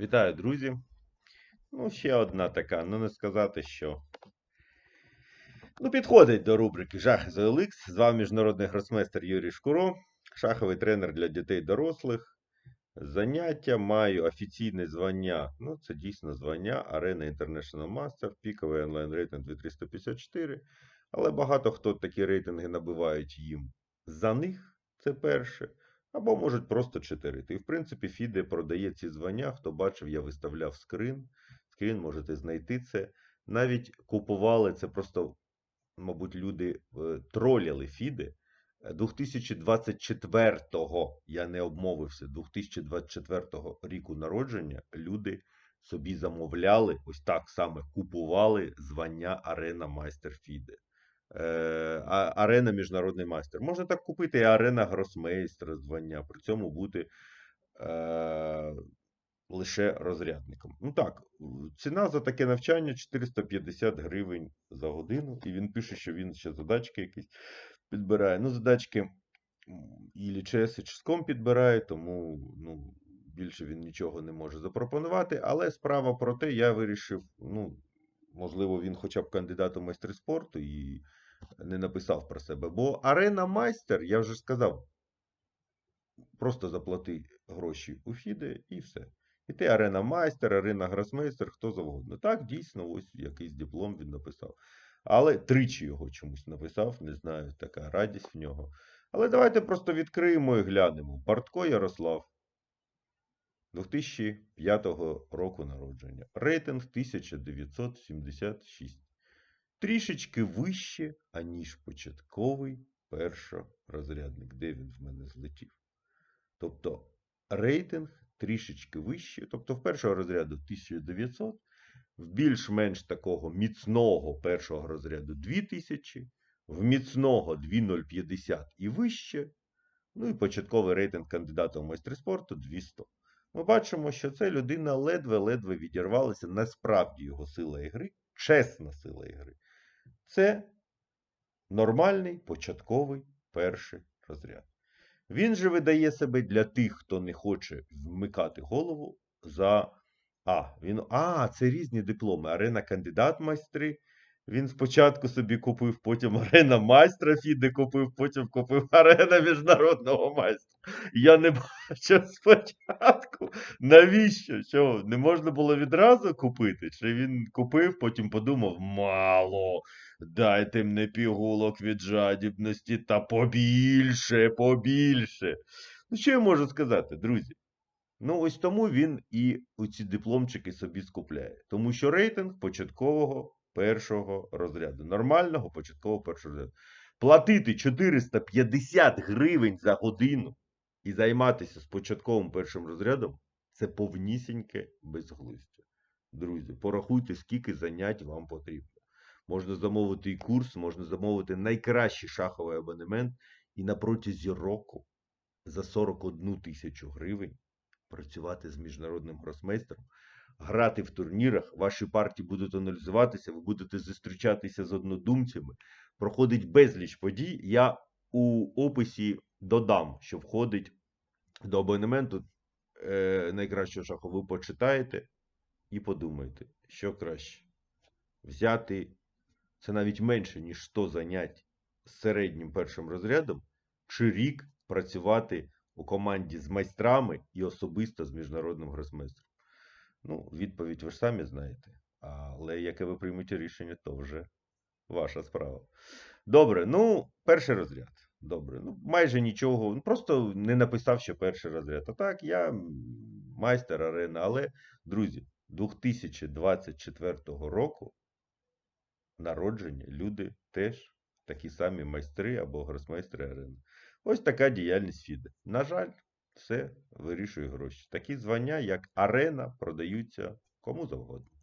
Вітаю, друзі. Ну, ще одна така, ну не сказати, що. Ну, підходить до рубрики Жахи за OLX. З вами міжнародний гросмейстер Юрій Шкуро, шаховий тренер для дітей дорослих. Заняття маю офіційне звання. Ну, це дійсно звання Arena International Master, піковий онлайн рейтинг 2354. Але багато хто такі рейтинги набивають їм за них. Це перше. Або можуть просто читерити. І, в принципі, Фіде продає ці звання. Хто бачив, я виставляв скрин. Скрін можете знайти це. Навіть купували це просто, мабуть, люди троляли Фіде. 2024-го, я не обмовився, 2024 ріку народження люди собі замовляли, ось так саме купували звання Арена Майстер Фіде. Е, Арена Міжнародний майстер. Можна так купити і арена гросмейстера звання, при цьому бути е, лише розрядником. Ну так, ціна за таке навчання 450 гривень за годину. І він пише, що він ще задачки якісь підбирає. Ну, задачки і лічес, і чиском підбирає, тому ну, більше він нічого не може запропонувати. Але справа про те, я вирішив, ну, можливо, він хоча б кандидат у майстри спорту і не написав про себе. Бо арена майстер, я вже сказав, просто заплати гроші у Фіде і все. І ти арена майстер, арена гросмейстер, хто завгодно. Так, дійсно, ось якийсь диплом він написав. Але тричі його чомусь написав, не знаю, така радість в нього. Але давайте просто відкриємо і глянемо. Бартко Ярослав. 2005 року народження. Рейтинг 1976. Трішечки вище, аніж початковий першорозрядник. Де він в мене злетів? Тобто рейтинг трішечки вище. Тобто в першого розряду 1900, в більш-менш такого міцного першого розряду 2000, в міцного 2050 і вище. Ну і початковий рейтинг кандидата в майстри спорту 200. Ми бачимо, що ця людина ледве-ледве відірвалася. Насправді його сила ігри, чесна сила ігри. Це нормальний початковий перший розряд. Він же видає себе для тих, хто не хоче вмикати голову за А. Він, а, це різні дипломи. Арена кандидат майстри. Він спочатку собі купив, потім арена майстра Фіде купив, потім купив арена міжнародного майстра. Я не бачив спочатку. Навіщо? Що, не можна було відразу купити? Чи він купив, потім подумав, мало, дайте мені пігулок від жадібності та побільше, побільше. Ну, що я можу сказати, друзі? Ну, ось тому він і оці дипломчики собі скупляє. Тому що рейтинг початкового першого розряду. Нормального початкового першого розряду. Платити 450 гривень за годину і займатися з початковим першим розрядом це повнісіньке безглуздя. Друзі, порахуйте, скільки занять вам потрібно. Можна замовити і курс, можна замовити найкращий шаховий абонемент і на протязі року за 41 тисячу гривень працювати з міжнародним гросмейстером, грати в турнірах, ваші партії будуть аналізуватися, ви будете зустрічатися з однодумцями. Проходить безліч подій. Я у описі додам, що входить до абонементу е, найкращого шаху. Ви почитаєте і подумайте, що краще. Взяти це навіть менше, ніж 100 занять з середнім першим розрядом, чи рік працювати у команді з майстрами і особисто з міжнародним гросмейстером. Ну, відповідь ви ж самі знаєте. Але яке ви приймете рішення, то вже ваша справа. Добре, ну, перший розряд. Добре, ну майже нічого. Ну, просто не написав, що перший розряд. А так, я майстер арена. Але, друзі, 2024 року народження люди теж такі самі майстри або гросмейстри арени. Ось така діяльність Фіде. На жаль, все вирішує гроші. Такі звання, як арена, продаються кому завгодно.